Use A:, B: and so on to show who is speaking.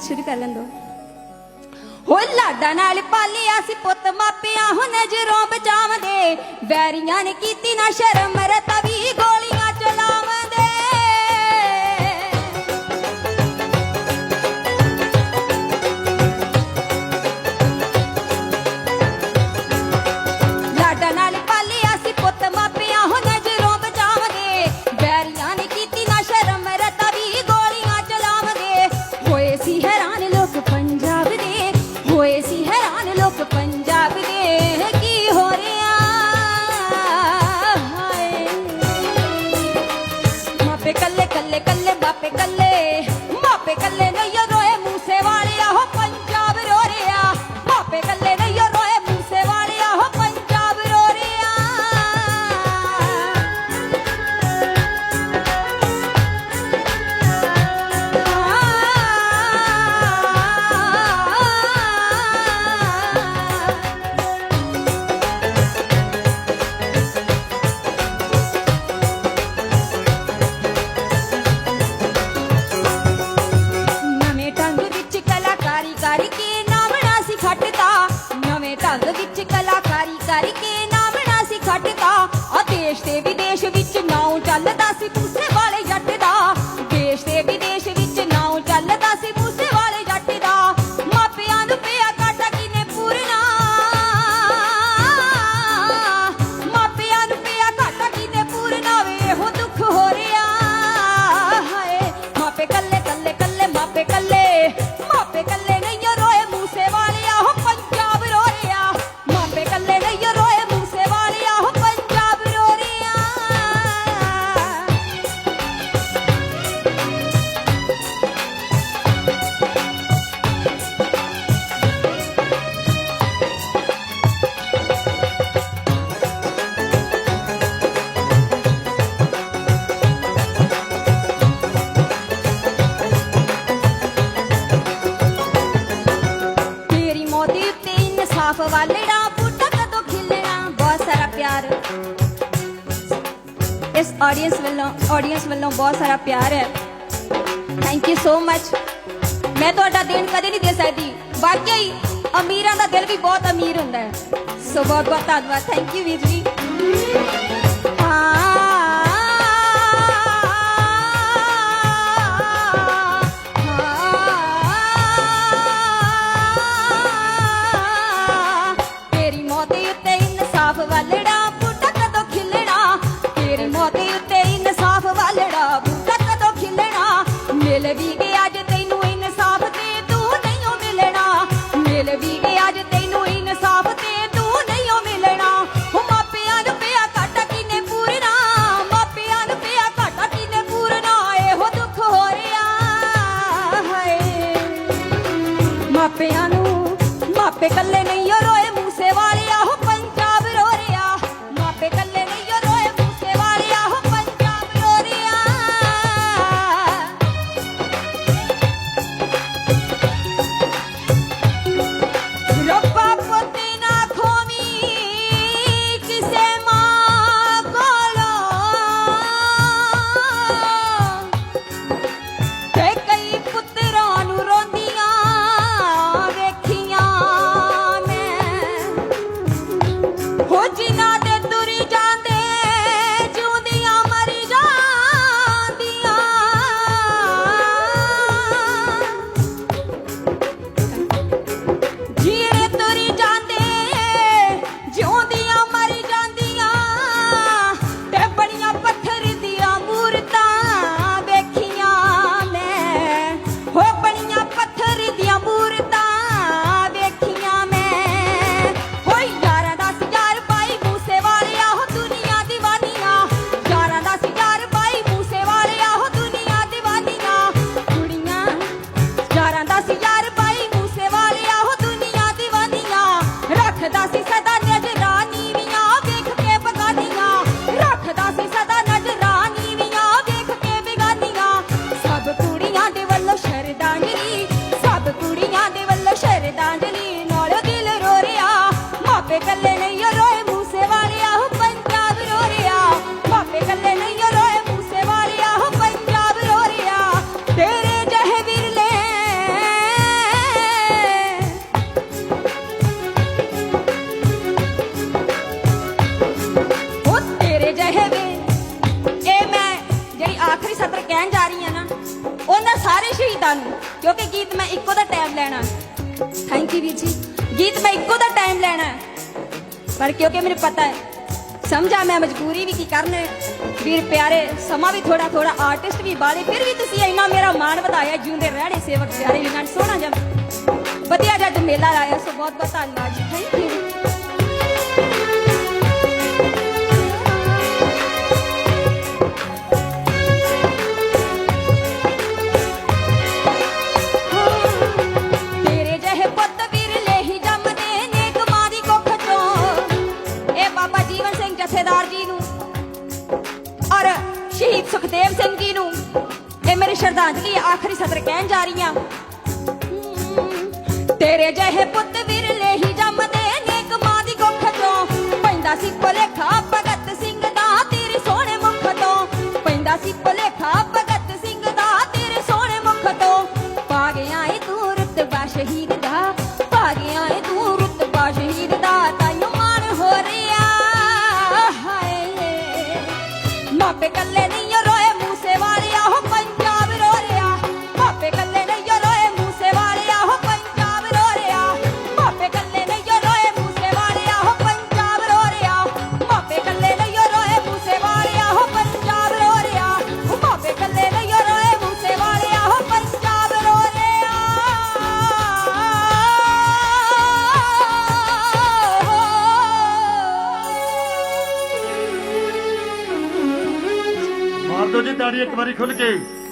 A: ਸ਼ੁਰੂ ਕਰ ਲੈਂਦੋ ਹੋ ਲਾਡਾ ਨਾਲ ਪਾਲਿਆ ਸੀ ਪੁੱਤ ਮਾਪਿਆਂ ਹੋ ਨਜ਼ਰੋਂ ਬਚਾਵਦੇ ਵੈਰੀਆਂ ਨੇ ਕੀਤੀ ਨਾ ਸ਼ਰਮ ਰਤਵੀ ਗੋਲੀਆਂ பஞ்ச ਕਰਕੇ ਨਾ ਬਣਾ ਸੀ ਖੱਟਦਾ ਆ ਦੇਸ਼ ਤੇ ਪਵਾਲੜਾ ਆਡੀਅנס ਵੱਲੋਂ ਆਡੀਅנס ਵੱਲੋਂ ਬਹੁਤ ਸਾਰਾ ਪਿਆਰ ਹੈ। ਥੈਂਕ ਯੂ ਸੋ ਮਚ ਮੈਂ ਤੁਹਾਡਾ ਦੇਣ ਕਦੇ ਨਹੀਂ ਦੇ ਸਕਦੀ। ਵਾਕਈ, ਅਮੀਰਾਂ ਦਾ ਦਿਲ ਵੀ ਬਹੁਤ ਅਮੀਰ ਹੁੰਦਾ ਹੈ। ਸੋ ਬਹੁਤ ਬਹੁਤ ਧੰਨਵਾਦ। ਥੈਂਕ ਯੂ ਵੀਰ ਜੀ। ਹਾਂ। ਮਿਲ ਵੀ ਗਿਆ ਅੱਜ ਤੈਨੂੰ ਇਨਸਾਫ ਤੇ ਤੂੰ ਨਹੀਂ ਮਿਲਣਾ। ਮਿਲ ਵੀ ਗਿਆ ਅੱਜ ਤੈਨੂੰ ਇਨਸਾਫ ਤੇ ਤੂੰ ਨਹੀਂ ਮਿਲਣਾ। ਉਹ ਮਾਪਿਆਂ ਨੂੰ ਪਿਆ ਘਾਟਾ ਕਿਨੇ ਪੂਰਨਾ? ਮਾਪਿਆਂ ਨੂੰ ਪਿਆ ਘਾਟਾ ਕਿਨੇ ਪੂਰਨਾ? ਇਹੋ ਦੁੱਖ ਹੋ ਰਿਹਾ, ਹਾਏ। ਮਾਪਿਆਂ ਨੂੰ ਮਾਪੇ ਕੱਲੇ ਨਹੀਂ ਉਹਨਾਂ ਸਾਰੇ ਸ਼ਹੀਦਾਂ ਨੂੰ ਕਿਉਂਕਿ ਗੀਤ ਮੈਂ ਇੱਕੋ ਦਾ ਟਾਈਮ ਲੈਣਾ ਥੈਂਕ ਯੂ ਵੀਰ ਜੀ। ਗੀਤ ਮੈਂ ਇੱਕੋ ਦਾ ਟਾਈਮ ਲੈਣਾ ਪਰ ਕਿਉਂਕਿ ਮੈਨੂੰ ਪਤਾ ਹੈ, ਸਮਝਾ ਮੈਂ ਮਜਬੂਰੀ ਵੀ ਕੀ ਕਰਨਾ ਵੀਰ ਪਿਆਰੇ, ਸਮਾਂ ਵੀ ਥੋੜਾ ਥੋੜਾ ਆਰਟਿਸਟ ਵੀ ਬਾਲੇ, ਫਿਰ ਵੀ ਤੁਸੀਂ ਇੰਨਾ ਮੇਰਾ ਮਾਣ ਵਧਾਇਆ, ਜਿਉਂਦੇ ਰਹਿਣੇ ਸੇਵਕ ਪਿਆਰੇ ਵੀ ਨਾਲ ਸੋਹਣਾ ਜਿਹਾ। ਵਧੀਆ ਜਿਹਾ ਮੇਲਾ ਲਾਇਆ, ਸੋ ਬਹੁਤ ਬਹੁਤ ਧੰਨਵਾਦ ਜੀ। ਥੈਂਕ ਯੂ ਸੁਖਦੇਵ ਸਿੰਘ ਜੀ ਨੂੰ ਇਹ ਮੇਰੀ ਸ਼ਰਧਾਂਜਲੀ ਆਖਰੀ ਸਤਰ ਕਹਿਣ ਜਾ ਰਹੀ ਹਾਂ। ਤੇਰੇ ਜਿਹੇ ਪੁੱਤ ਵੀਰ ਰਿਆ
B: ਮਾਰ ਦਿਓ ਜੀ ਤਾੜੀ ਇੱਕ ਵਾਰੀ ਖੁੱਲ ਕੇ